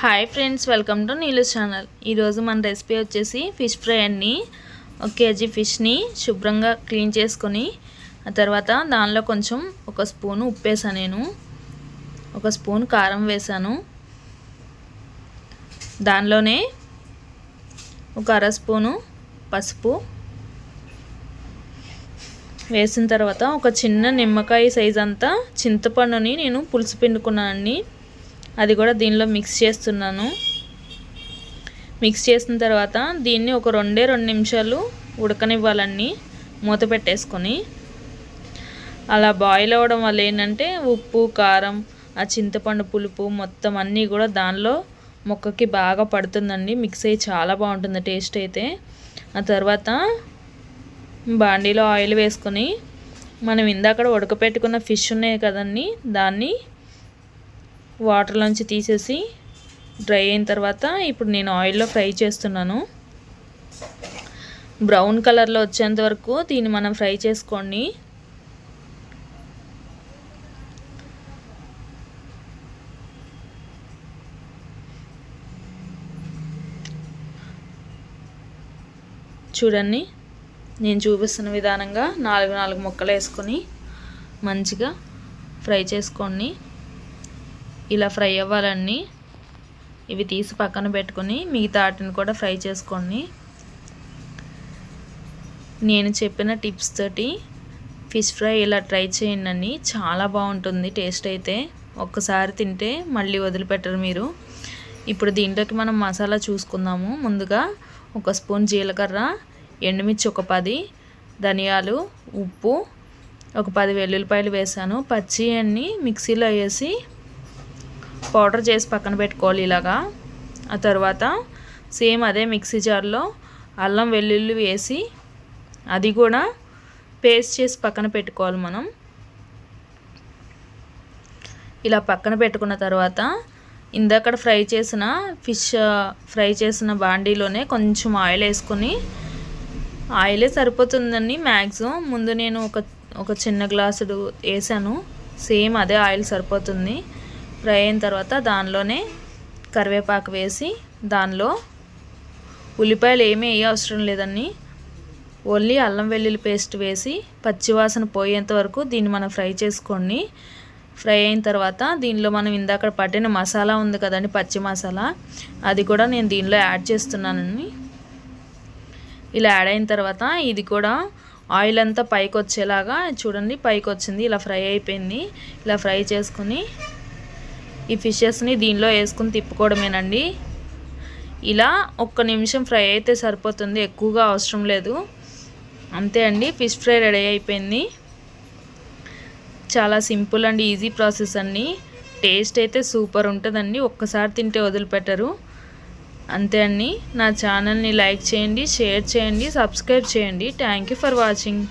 Hi friends welcome to Neelu channel ఈరోజు మన recipe వచ్చేసి ఫిష్ ఫ్రై అన్ని ఒక కేజీ ఫిష్ని శుభ్రంగా క్లీన్ చేసుకొని ఆ తర్వాత దానిలో కొంచెం ఒక స్పూన్ ఉప్పు వేసాను నేను. ఒక స్పూన్ కారం వేసాను. దానిలోనే ఒక అర స్పూను పసుపు వేసిన తర్వాత ఒక చిన్న నిమ్మకాయ సైజ్ అంతా చింతపండుని నేను పులుసు పిండుకున్నానండి. అది కూడా దీనిలో మిక్స్ చేస్తున్నాను. మిక్స్ చేసిన తర్వాత దీన్ని ఒక రెండే రెండు నిమిషాలు ఉడకనివ్వాలన్నీ మూత పెట్టేసుకొని. అలా బాయిల్ అవ్వడం వల్ల ఏంటంటే ఉప్పు కారం ఆ చింతపండు పులుపు మొత్తం అన్నీ కూడా దానిలో మొక్కకి బాగా పడుతుందండి. మిక్స్ అయ్యి చాలా బాగుంటుంది టేస్ట్ అయితే. ఆ తర్వాత బాండీలో ఆయిల్ వేసుకొని మనం ఇందాక ఉడకపెట్టుకున్న ఫిష్ ఉన్నాయి కదండి దాన్ని వాటర్లోంచి తీసేసి డ్రై అయిన తర్వాత ఇప్పుడు నేను ఆయిల్లో ఫ్రై చేస్తున్నాను. బ్రౌన్ కలర్లో వచ్చేంత వరకు దీన్ని మనం ఫ్రై చేసుకోండి. చూడండి నేను చూపిస్తున్న విధానంగా నాలుగు నాలుగు ముక్కలు వేసుకొని మంచిగా ఫ్రై చేసుకోండి. ఇలా ఫ్రై అవ్వాలన్నీ ఇవి తీసి పక్కన పెట్టుకొని మిగతా వాటిని కూడా ఫ్రై చేసుకోండి. నేను చెప్పిన టిప్స్ తోటి ఫిష్ ఫ్రై ఇలా ట్రై చేయండి చాలా బాగుంటుంది టేస్ట్ అయితే. ఒక్కసారి తింటే మళ్ళీ వదిలిపెట్టరు మీరు. ఇప్పుడు దీంట్లోకి మనం మసాలా చూసుకుందాము. ముందుగా ఒక స్పూన్ జీలకర్ర ఎండుమిర్చి ఒక పది ధనియాలు ఉప్పు ఒక పది వెల్లుల్లిపాయలు వేసాను. పచ్చి అన్ని మిక్సీలో వేసి పౌడర్ చేసి పక్కన పెట్టుకోవాలి ఇలాగా. ఆ తర్వాత సేమ్ అదే మిక్సీ జార్లో అల్లం వెల్లుల్లి వేసి అది కూడా పేస్ట్ చేసి పక్కన పెట్టుకోవాలి మనం. ఇలా పక్కన పెట్టుకున్న తర్వాత ఇందాక ఫ్రై చేసిన ఫిష్ ఫ్రై చేసిన బాండీలోనే కొంచెం ఆయిల్ వేసుకొని ఆయిలే సరిపోతుందండి మ్యాక్సిమం ముందు నేను ఒక ఒక చిన్న గ్లాసుడు వేసాను. సేమ్ అదే ఆయిల్ సరిపోతుంది. ఫ్రై అయిన తర్వాత దానిలోనే కరివేపాకు వేసి దానిలో ఉల్లిపాయలు ఏమీ వేయ అవసరం లేదండి. ఓన్లీ అల్లం వెల్లుల్లి పేస్ట్ వేసి పచ్చివాసన పోయేంత వరకు దీన్ని మనం ఫ్రై చేసుకోండి. ఫ్రై అయిన తర్వాత దీనిలో మనం ఇందాక పట్టిన మసాలా ఉంది కదండి పచ్చి మసాలా. అది కూడా నేను దీనిలో యాడ్ చేస్తున్నానండి. ఇలా యాడ్ అయిన తర్వాత ఇది కూడా ఆయిల్ అంతా పైకి వచ్చేలాగా చూడండి పైకి వచ్చింది ఇలా ఫ్రై అయిపోయింది. ఇలా ఫ్రై చేసుకుని ఈ ఫిషెస్ని దీనిలో వేసుకుని తిప్పుకోవడమేనండి. ఇలా ఒక్క నిమిషం ఫ్రై అయితే సరిపోతుంది ఎక్కువగా అవసరం లేదు. అంతే అండి ఫిష్ ఫ్రై రెడీ అయిపోయింది. చాలా సింపుల్ అండ్ ఈజీ ప్రాసెస్ అండి. టేస్ట్ అయితే సూపర్ ఉంటుందండి ఒక్కసారి తింటే వదిలిపెట్టరు. అంతే అండి నా ఛానల్ని లైక్ చేయండి షేర్ చేయండి సబ్స్క్రైబ్ చేయండి. Thank for watching.